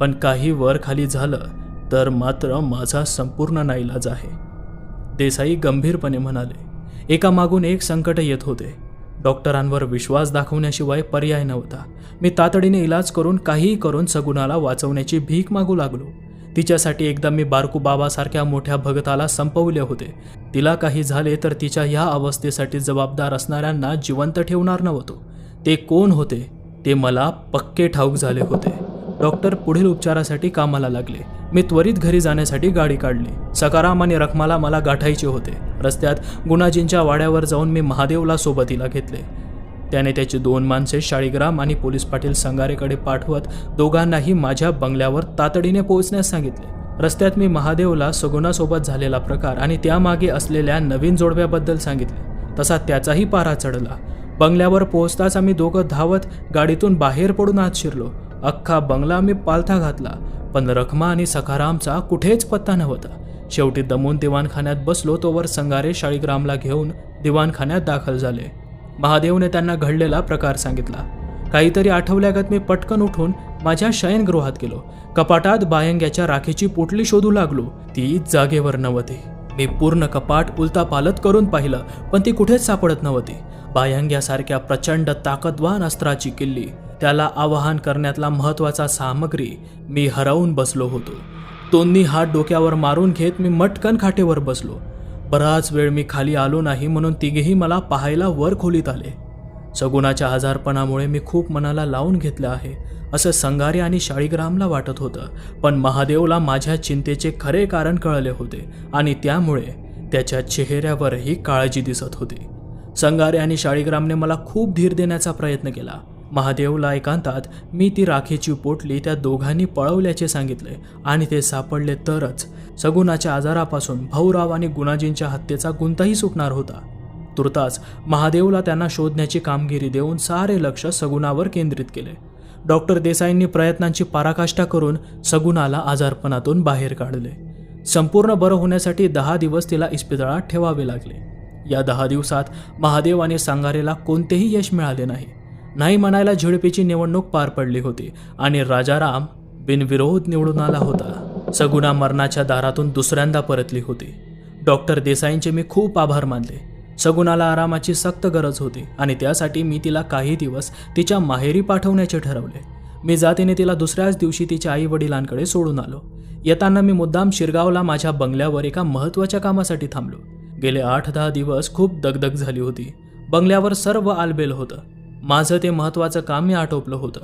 पण काही वर खाली झालं तर मात्र माझा संपूर्ण नाईलाज आहे. देसाई गंभीरपणे म्हणाले एका मागून एक संकट येत होते. डॉक्टरांवर विश्वास दाखवण्याशिवाय पर्याय नव्हता. मी तातडीने इलाज करून काहीही करून सगुणाला वाचवण्याची भीक मागू लागलो. तिच्यासाठी एकदा मी बारकू बाबासारख्या मोठ्या भगताला संपवले होते. तिला काही झाले तर तिच्या ह्या अवस्थेसाठी जबाबदार असणाऱ्यांना जिवंत ठेवणार नव्हतो. ते कोण होते? ते मला पक्के ठाऊक झाले होते. डॉक्टर पुढील उपचारासाठी कामाला लागले. मी त्वरित घरी जाण्यासाठी गाडी काढली. सकाराम आणि रखमाला मला गाठायचे होते. रस्त्यात गुणाजींच्या वाड्यावर जाऊन मी महादेवला सोबतीला घेतले. त्याने त्याची दोन माणसे शाळीग्राम आणि पोलीस पाटील संगारेकडे पाठवत दोघांनाही माझ्या बंगल्यावर तातडीने पोहोचण्यास सांगितले. रस्त्यात मी महादेवला सगुणासोबत झालेला प्रकार आणि त्यामागे असलेल्या नवीन जोडव्याबद्दल सांगितले. तसा त्याचाही पारा चढला. बंगल्यावर पोहोचताच आम्ही दोघं धावत गाडीतून बाहेर पडून आत शिरलो. अख्खा बंगला मी पालथा घातला पण रखमा आणि सखारामचा कुठेच पत्ता नव्हता. शेवटी दमून दिवाणखान्यात बसलो तोवर संगारे शाळीग्रामला घेऊन दिवाणखान्यात दाखल झाले. महादेवने त्यांना घडलेला प्रकार सांगितला. काहीतरी आठवल्यागत मी पटकन उठून माझ्या शयनगृहात गेलो. कपाटात बायंग्याच्या राखेची पोटली शोधू लागलो. ती जागेवर नव्हती. मी पूर्ण कपाट उलता पालत करून पाहिलं पण ती कुठेच सापडत नव्हती. बायंग्यासारख्या प्रचंड ताकदवान अस्त्राची किल्ली त्याला आवाहन करण्यातला महत्त्वाचा सामग्री मी हरवून बसलो होतो. दोन्ही हात डोक्यावर मारून घेत मी मटकन खाटेवर बसलो. बराच वेळ मी खाली आलो नाही म्हणून तिघेही मला पाहायला वर खोलीत आले. सगुणाच्या आजारपणामुळे मी खूप मनाला लावून घेतलं आहे असं संगारे आणि शाळीग्रामला वाटत होतं. पण महादेवला माझ्या चिंतेचे खरे कारण कळले होते आणि त्यामुळे त्याच्या चेहऱ्यावरही काळजी दिसत होती. संगारे आणि शाळीग्रामने मला खूप धीर देण्याचा प्रयत्न केला. महादेवला एकांतात मी ती राखीची पोटली त्या दोघांनी पळवल्याचे सांगितले आणि ते सापडले तरच. सगुणाच्या आजारापासून भाऊराव आणि गुणाजींच्या हत्येचा गुंताही सुटणार होता. तुर्तास महादेवला त्यांना शोधण्याची कामगिरी देऊन सारे लक्ष सगुणावर केंद्रित केले. डॉक्टर देसाईंनी प्रयत्नांची पराकाष्ठा करून सगुणाला आजारपणातून बाहेर काढले. संपूर्ण बरं होण्यासाठी दहा दिवस तिला इस्पितळात ठेवावे लागले. या दहा दिवसात महादेव आणि सांगारेला कोणतेही यश मिळाले नाही. नाही म्हणायला झिडपीची निवडणूक पार पडली होती आणि राजाराम बिनविरोध निवडून आला होता. सगुणा मरणाच्या दारातून दुसऱ्यांदा परतली होती. डॉक्टर देसाईंचे मी खूप आभार मानले. सगुणाला आरामाची सक्त गरज होती आणि त्यासाठी मी तिला काही दिवस तिच्या माहेरी पाठवण्याचे ठरवले. मी जातीने तिला दुसऱ्याच दिवशी तिच्या आई वडिलांकडे सोडून आलो. येताना मी मुद्दाम शिरगावला माझ्या बंगल्यावर एका महत्त्वाच्या कामासाठी थांबलो. गेले आठ दहा दिवस खूप दगदग झाली होती. बंगल्यावर सर्व आलबेल होतं. माझं ते महत्त्वाचं काम मी आटोपलं होतं.